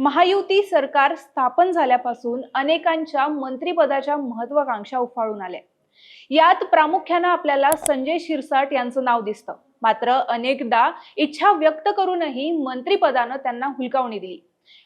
महायुती सरकार स्थापन झाल्यापासून अनेकांच्या मंत्रिपदाच्या महत्वाकांक्षा उफाळून आल्या. यात प्रामुख्यानं आपल्याला संजय शिरसाट यांचं नाव दिसतं. मात्र अनेकदा इच्छा व्यक्त करूनही मंत्रिपदानं त्यांना हुलकावणी दिली.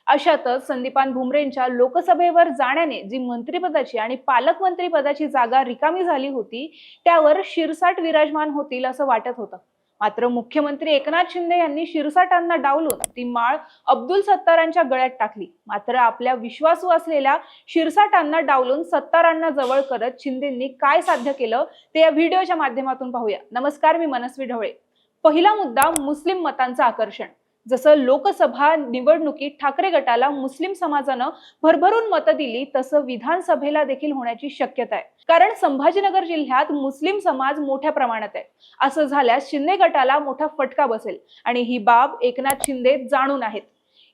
अशातच संदीपान भुमरेंच्या लोकसभेवर जाण्याने जी मंत्रिपदाची आणि पालकमंत्रीपदाची जागा रिकामी झाली होती त्यावर शिरसाट विराजमान होतील असं वाटत होतं. मात्र मुख्यमंत्री एकनाथ शिंदे यांनी शिरसाटांना डावलून ती माळ अब्दुल सत्तारांच्या गळ्यात टाकली. मात्र आपल्या विश्वासू असलेल्या शिरसाटांना डावलून सत्तारांना जवळ करत शिंदेंनी काय साध्य केलं ते या व्हिडिओच्या माध्यमातून पाहूया. नमस्कार मी मनस्वी ढवळे. पहिला मुद्दा मुस्लिम मतांचं आकर्षण. जसं लोकसभा निवडणुकीत ठाकरे गटाला मुस्लिम समाजानं भरभरून मतं दिली तसं विधानसभेला देखील होण्याची शक्यता आहे. कारण संभाजीनगर जिल्ह्यात मुस्लिम समाज मोठ्या प्रमाणात आहे. असं झाल्यास शिंदे गटाला मोठा फटका बसेल आणि ही बाब एकनाथ शिंदे जाणून आहेत.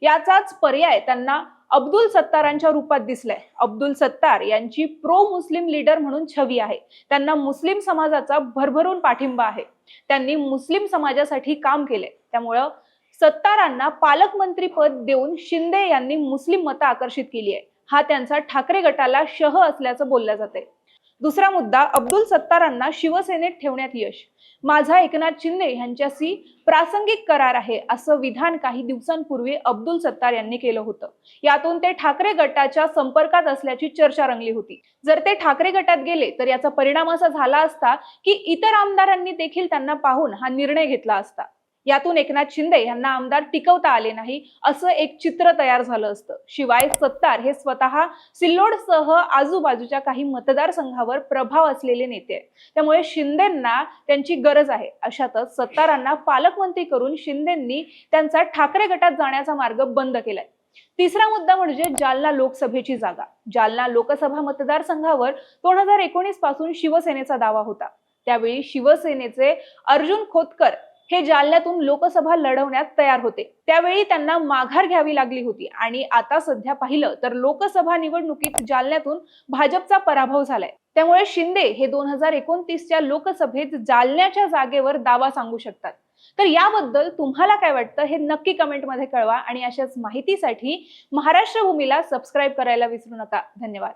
याचाच पर्याय त्यांना अब्दुल सत्तारांच्या रूपात दिसलाय. अब्दुल सत्तार यांची प्रो मुस्लिम लीडर म्हणून छवी आहे. त्यांना मुस्लिम समाजाचा भरभरून पाठिंबा आहे. त्यांनी मुस्लिम समाजासाठी काम केलंय. त्यामुळं सत्तारांना पालकमंत्री पद देऊन शिंदे यांनी मुस्लिम मतं आकर्षित केली आहे. हा त्यांचा ठाकरे गटाला शह असल्याचं बोललं जाते दुसरा मुद्दा अब्दुल सत्तारांना शिवसेनेत ठेवण्यात यश. माझा एकनाथ शिंदे यांच्याशी प्रासंगिक करार आहे असं विधान काही दिवसांपूर्वी अब्दुल सत्तार यांनी केलं होतं. यातून ते ठाकरे गटाच्या संपर्कात असल्याची चर्चा रंगली होती. जर ते ठाकरे गटात गेले तर याचा परिणाम असा झाला असता की इतर आमदारांनी देखील त्यांना पाहून हा निर्णय घेतला असता. यातून एकनाथ शिंदे यांना आमदार टिकवता आले नाही असं एक चित्र तयार झालं असतं. शिवाय सत्तार हे स्वतः सिल्लोडसह आजूबाजूच्या काही मतदारसंघावर प्रभाव असलेले नेते आहेत. त्यामुळे शिंदेंना त्यांची गरज आहे. अशातच सत्तारांना पालकमंत्री करून शिंदेंनी त्यांचा ठाकरे गटात जाण्याचा मार्ग बंद केलाय. तिसरा मुद्दा म्हणजे जालना लोकसभेची जागा. जालना लोकसभा मतदारसंघावर दोन हजार एकोणीसपासून शिवसेनेचा दावा होता. त्यावेळी शिवसेनेचे अर्जुन खोतकर हे जालन्यातून लोकसभा लढवण्यात तयार होते. त्यावेळी त्यांना माघार घ्यावी लागली होती. आणि आता सध्या पाहिलं तर लोकसभा निवडणुकीत जालन्यातून भाजपचा पराभव झालाय. त्यामुळे शिंदे हे दोन हजार एकोणतीसच्या लोकसभेत जालन्याच्या जागेवर दावा सांगू शकतात. तर याबद्दल तुम्हाला काय वाटतं हे नक्की कमेंटमध्ये कळवा. आणि अशाच माहितीसाठी महाराष्ट्र भूमीला सबस्क्राईब करायला विसरू नका. धन्यवाद.